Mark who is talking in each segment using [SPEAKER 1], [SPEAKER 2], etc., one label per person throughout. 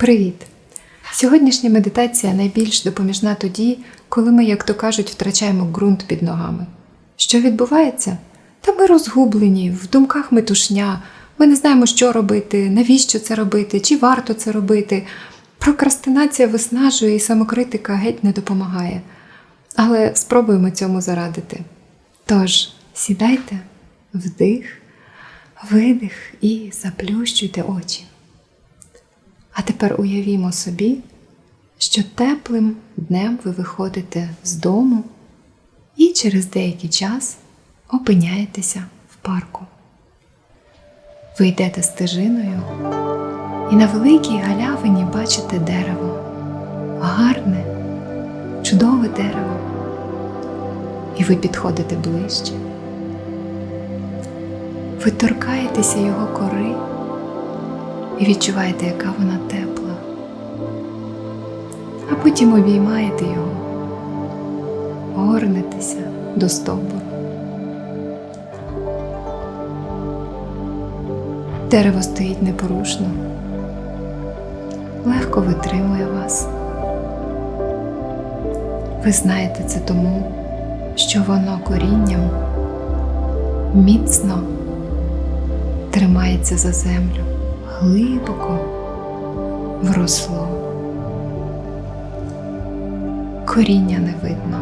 [SPEAKER 1] Привіт! Сьогоднішня медитація найбільш допоміжна тоді, коли ми, як то кажуть, втрачаємо ґрунт під ногами. Що відбувається? Та ми розгублені, в думках метушня, ми не знаємо, що робити, навіщо це робити, чи варто це робити. Прокрастинація виснажує і самокритика геть не допомагає. Але спробуємо цьому зарадити. Тож, сідайте, вдих, видих і заплющуйте очі. А тепер уявімо собі, що теплим днем ви виходите з дому і через деякий час опиняєтеся в парку. Ви йдете стежиною і на великій галявині бачите дерево. Гарне, чудове дерево. І ви підходите ближче. Ви торкаєтеся його кори і відчуваєте, яка вона тепла. А потім обіймаєте його, горнетеся до стовбуру. Дерево стоїть непорушно, легко витримує вас. Ви знаєте це тому, що воно корінням міцно тримається за землю глибоко вросло. Коріння не видно,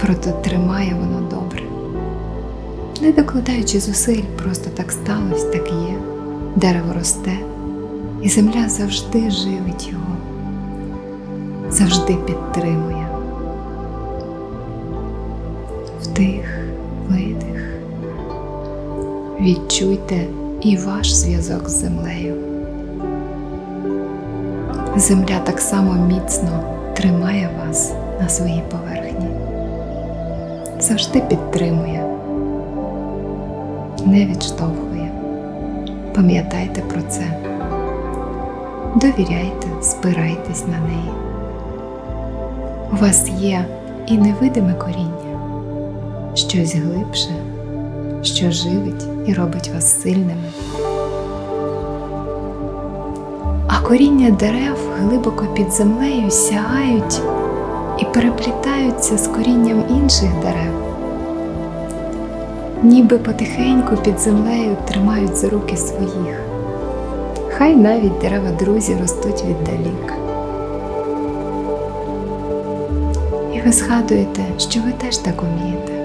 [SPEAKER 1] проте тримає воно добре. Не докладаючи зусиль, просто так сталося, так є. Дерево росте, і земля завжди живить його, завжди підтримує. Вдих, видих. Відчуйте і ваш зв'язок з землею. Земля так само міцно тримає вас на своїй поверхні, завжди підтримує, не відштовхує. Пам'ятайте про це, довіряйте, спирайтесь на неї. У вас є і невидиме коріння, щось глибше що живить і робить вас сильними. А коріння дерев глибоко під землею сягають і переплітаються з корінням інших дерев, ніби потихеньку під землею тримають за руки своїх. Хай навіть дерева друзі ростуть віддалік. І ви згадуєте, що ви теж так умієте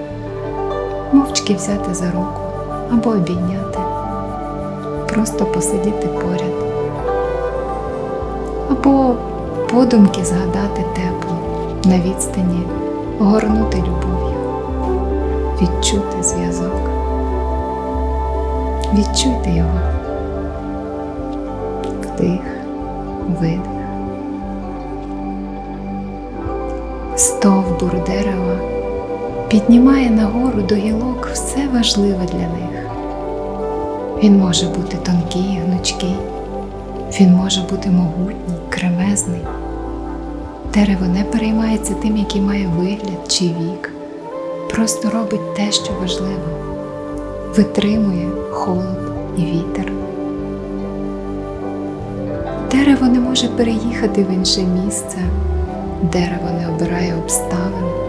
[SPEAKER 1] мовчки взяти за руку або обійняти, просто посидіти поряд, або подумки згадати тепло на відстані, горнути любов'ю, відчути зв'язок. Відчуйте його. Вдих, видих. Стовбур дерева піднімає нагору до гілок все важливе для них. Він може бути тонкий, гнучкий, він може бути могутній, кремезний. Дерево не переймається тим, який має вигляд чи вік, просто робить те, що важливо, витримує холод і вітер. Дерево не може переїхати в інше місце, дерево не обирає обставин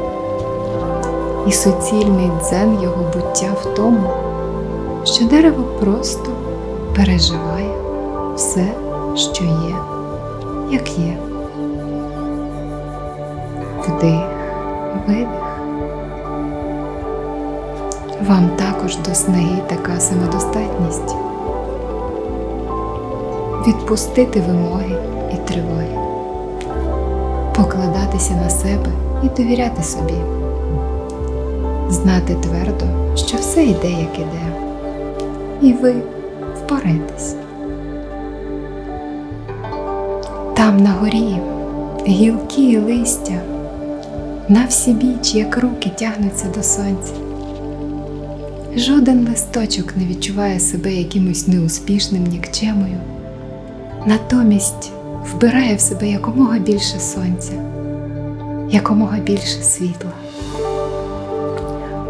[SPEAKER 1] і суцільний дзен його буття в тому, що дерево просто переживає все, що є, як є. Вдих, видих. Вам також до снаги така самодостатність. Відпустити вимоги і тривоги, покладатися на себе і довіряти собі знати твердо, що все йде, як іде, і ви впораєтесь. Там на горі гілки і листя на всі біч, як руки тягнуться до сонця. Жоден листочок не відчуває себе якимось неуспішним нікчемою, натомість вбирає в себе якомога більше сонця, якомога більше світла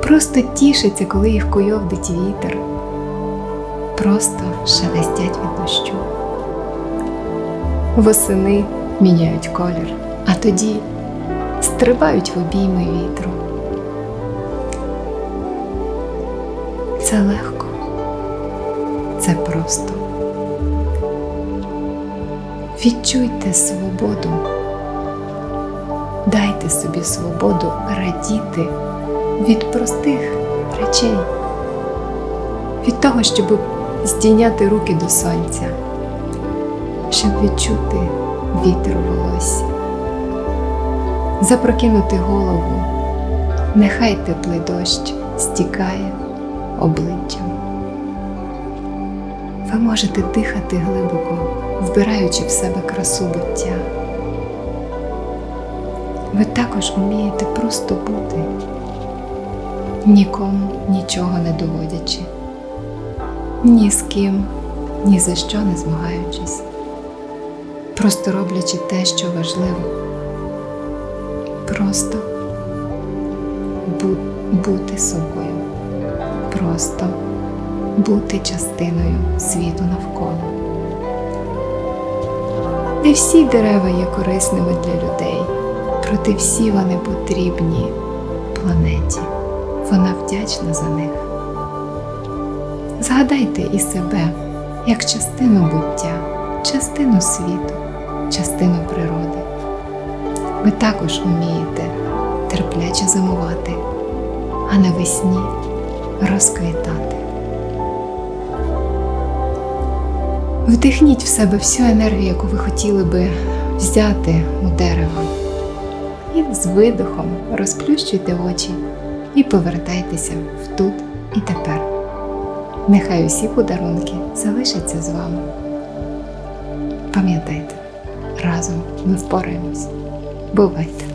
[SPEAKER 1] просто тішаться, коли їх куйовдить вітер, просто шелестять від дощу. восени міняють колір, а тоді стрибають в обійми вітру. Це легко, це просто. Відчуйте свободу, дайте собі свободу радіти від простих речей, від того, щоб здійняти руки до сонця, щоб відчути вітер у волосі, запрокинути голову, нехай теплий дощ стікає обличчям. Ви можете дихати глибоко, вбираючи в себе красу буття. Ви також вмієте просто бути, нікому нічого не доводячи, ні з ким, ні за що не змагаючись, просто роблячи те, що важливо, просто бу- бути собою, просто бути частиною світу навколо. Не всі дерева є корисними для людей, проте всі вони потрібні планеті. Вона вдячна за них. Згадайте і себе як частину буття, частину світу, частину природи. Ви також вмієте терпляче зимувати, а навесні розквітати. Вдихніть в себе всю енергію, яку ви хотіли би взяти у дерево. І з видихом розплющуйте очі і повертайтеся в тут і тепер. Нехай усі подарунки залишаться з вами. Пам'ятайте, разом ми впораємось. Бувайте!